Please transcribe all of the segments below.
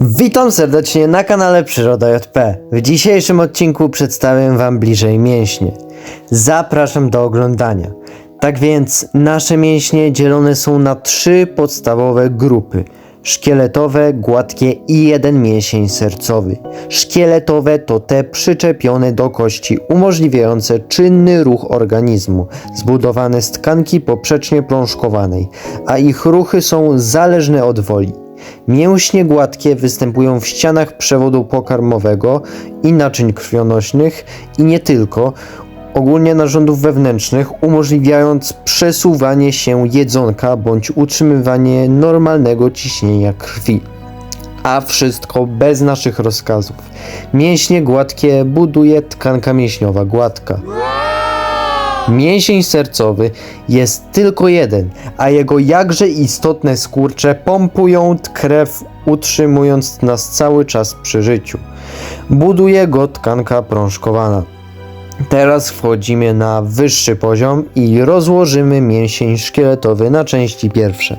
Witam serdecznie na kanale Przyroda JP. W dzisiejszym odcinku przedstawię Wam bliżej mięśnie. Zapraszam do oglądania. Tak więc nasze mięśnie dzielone są na trzy podstawowe grupy. Szkieletowe, gładkie i jeden mięsień sercowy. Szkieletowe to te przyczepione do kości, umożliwiające czynny ruch organizmu, zbudowane z tkanki poprzecznie plążkowanej, a ich ruchy są zależne od woli. Mięśnie gładkie występują w ścianach przewodu pokarmowego i naczyń krwionośnych i nie tylko, ogólnie narządów wewnętrznych, umożliwiając przesuwanie się jedzonka bądź utrzymywanie normalnego ciśnienia krwi. A wszystko bez naszych rozkazów. Mięśnie gładkie buduje tkanka mięśniowa gładka. Mięsień sercowy jest tylko jeden, a jego jakże istotne skurcze pompują krew, utrzymując nas cały czas przy życiu. Buduje go tkanka prążkowana. Teraz wchodzimy na wyższy poziom i rozłożymy mięsień szkieletowy na części pierwsze.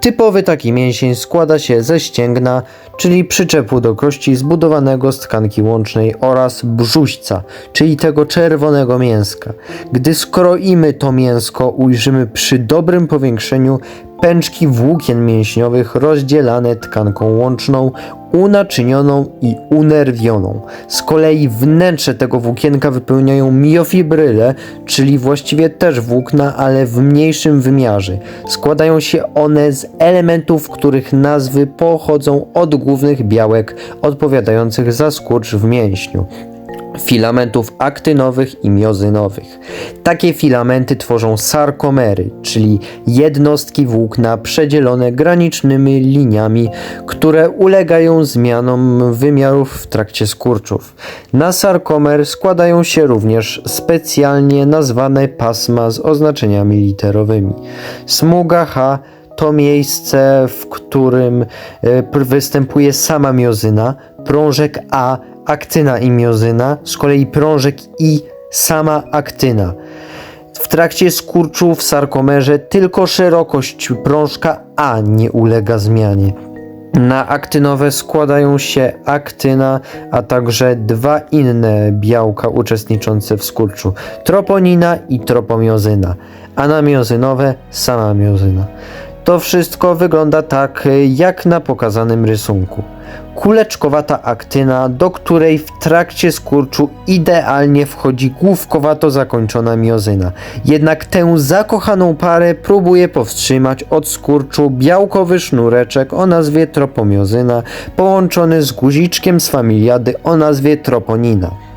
Typowy taki mięsień składa się ze ścięgna, czyli przyczepu do kości zbudowanego z tkanki łącznej oraz brzuśca, czyli tego czerwonego mięska. Gdy skroimy to mięsko, ujrzymy przy dobrym powiększeniu pęczki włókien mięśniowych rozdzielane tkanką łączną, unaczynioną i unerwioną. Z kolei wnętrze tego włókienka wypełniają miofibryle, czyli właściwie też włókna, ale w mniejszym wymiarze. Składają się one z elementów, których nazwy pochodzą od głównych białek odpowiadających za skurcz w mięśniu filamentów aktynowych i miozynowych. Takie filamenty tworzą sarkomery, czyli jednostki włókna przedzielone granicznymi liniami, które ulegają zmianom wymiarów w trakcie skurczów. Na sarkomer składają się również specjalnie nazwane pasma z oznaczeniami literowymi. Smuga H to miejsce, w którym e, występuje sama miozyna, prążek A aktyna i miozyna, z kolei prążek I sama aktyna. W trakcie skurczu w sarkomerze tylko szerokość prążka A nie ulega zmianie. Na aktynowe składają się aktyna, a także dwa inne białka uczestniczące w skurczu: troponina i tropomiozyna, a na miozynowe sama miozyna. To wszystko wygląda tak jak na pokazanym rysunku. Kuleczkowata aktyna, do której w trakcie skurczu idealnie wchodzi główkowato zakończona miozyna. Jednak tę zakochaną parę próbuje powstrzymać od skurczu białkowy sznureczek o nazwie tropomiozyna, połączony z guziczkiem z familiady o nazwie troponina.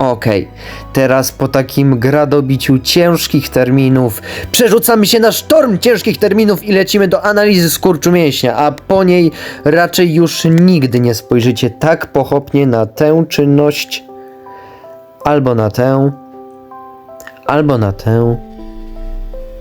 Okej, teraz po takim gradobiciu ciężkich terminów przerzucamy się na sztorm ciężkich terminów i lecimy do analizy skurczu mięśnia, a po niej raczej już nigdy nie spojrzycie tak pochopnie na tę czynność, albo na tę, albo na tę.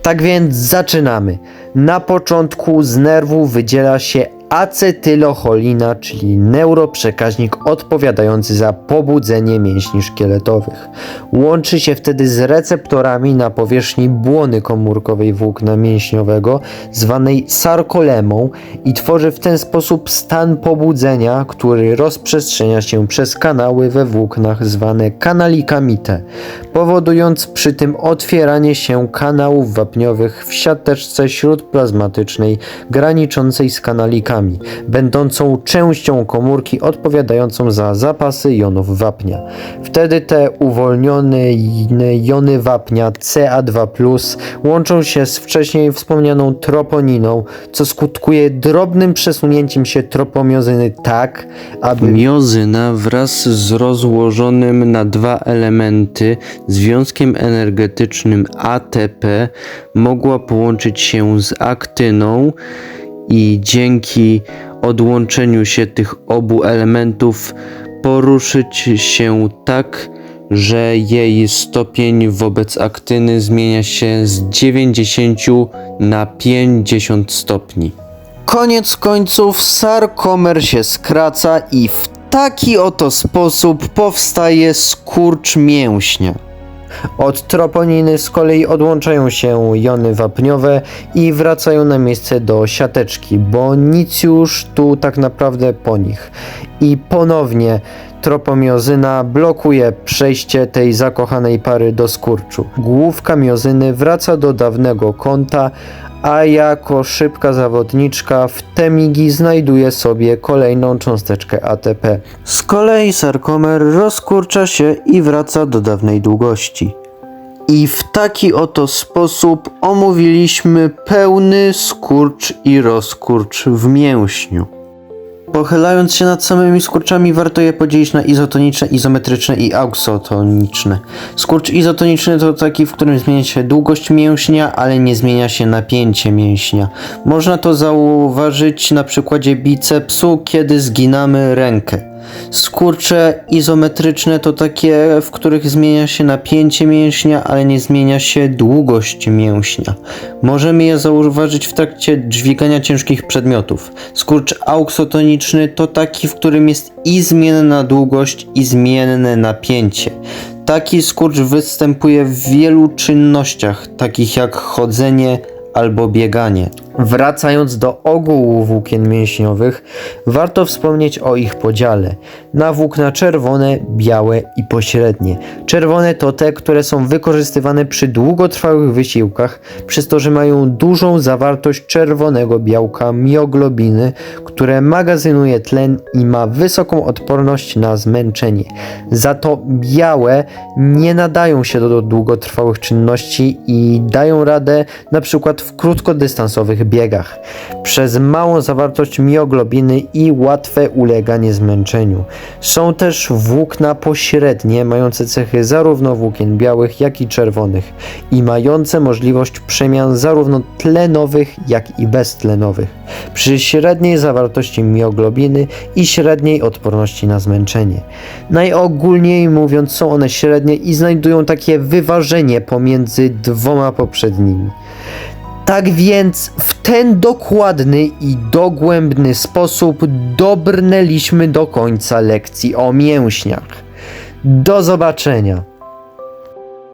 Tak więc zaczynamy. Na początku z nerwu wydziela się acetylocholina, czyli neuroprzekaźnik odpowiadający za pobudzenie mięśni szkieletowych. Łączy się wtedy z receptorami na powierzchni błony komórkowej włókna mięśniowego, zwanej sarkolemą i tworzy w ten sposób stan pobudzenia, który rozprzestrzenia się przez kanały we włóknach zwane kanalikami T, powodując przy tym otwieranie się kanałów wapniowych w siateczce śródplazmatycznej graniczącej z kanalikami, będącą częścią komórki odpowiadającą za zapasy jonów wapnia. Wtedy te uwolnione jony wapnia Ca2+, łączą się z wcześniej wspomnianą troponiną, co skutkuje drobnym przesunięciem się tropomiozyny tak, aby Miozyna wraz z rozłożonym na dwa elementy związkiem energetycznym ATP mogła połączyć się z aktyną i dzięki odłączeniu się tych obu elementów poruszyć się tak, że jej stopień wobec aktyny zmienia się z 90 na 50 stopni. Koniec końców sarkomer się skraca i w taki oto sposób powstaje skurcz mięśnia. Od troponiny z kolei odłączają się jony wapniowe i wracają na miejsce do siateczki, bo nic już tu tak naprawdę po nich. I ponownie tropomiozyna blokuje przejście tej zakochanej pary do skurczu. Główka miozyny wraca do dawnego kąta, a jako szybka zawodniczka w temigi znajduje sobie kolejną cząsteczkę ATP. Z kolei sarkomer rozkurcza się i wraca do dawnej długości. I w taki oto sposób omówiliśmy pełny skurcz i rozkurcz w mięśniu. Pochylając się nad samymi skurczami, warto je podzielić na izotoniczne, izometryczne i auksotoniczne. Skurcz izotoniczny to taki, w którym zmienia się długość mięśnia, ale nie zmienia się napięcie mięśnia. Można to zauważyć na przykładzie bicepsu, kiedy zginamy rękę. Skurcze izometryczne to takie, w których zmienia się napięcie mięśnia, ale nie zmienia się długość mięśnia. Możemy je zauważyć w trakcie dźwigania ciężkich przedmiotów. Skurcz auksotoniczny to taki, w którym jest i zmienna długość, i zmienne napięcie. Taki skurcz występuje w wielu czynnościach, takich jak chodzenie albo bieganie. Wracając do ogółu włókien mięśniowych, warto wspomnieć o ich podziale na włókna czerwone, białe i pośrednie. Czerwone to te, które są wykorzystywane przy długotrwałych wysiłkach, przez to, że mają dużą zawartość czerwonego białka mioglobiny, które magazynuje tlen i ma wysoką odporność na zmęczenie. Za to białe nie nadają się do długotrwałych czynności i dają radę na przykład w krótkodystansowych biegach przez małą zawartość mioglobiny i łatwe uleganie zmęczeniu. Są też włókna pośrednie, mające cechy zarówno włókien białych, jak i czerwonych i mające możliwość przemian zarówno tlenowych, jak i beztlenowych. Przy średniej zawartości mioglobiny i średniej odporności na zmęczenie. Najogólniej mówiąc są one średnie i znajdują takie wyważenie pomiędzy dwoma poprzednimi. Tak więc w ten dokładny i dogłębny sposób dobrnęliśmy do końca lekcji o mięśniach. Do zobaczenia!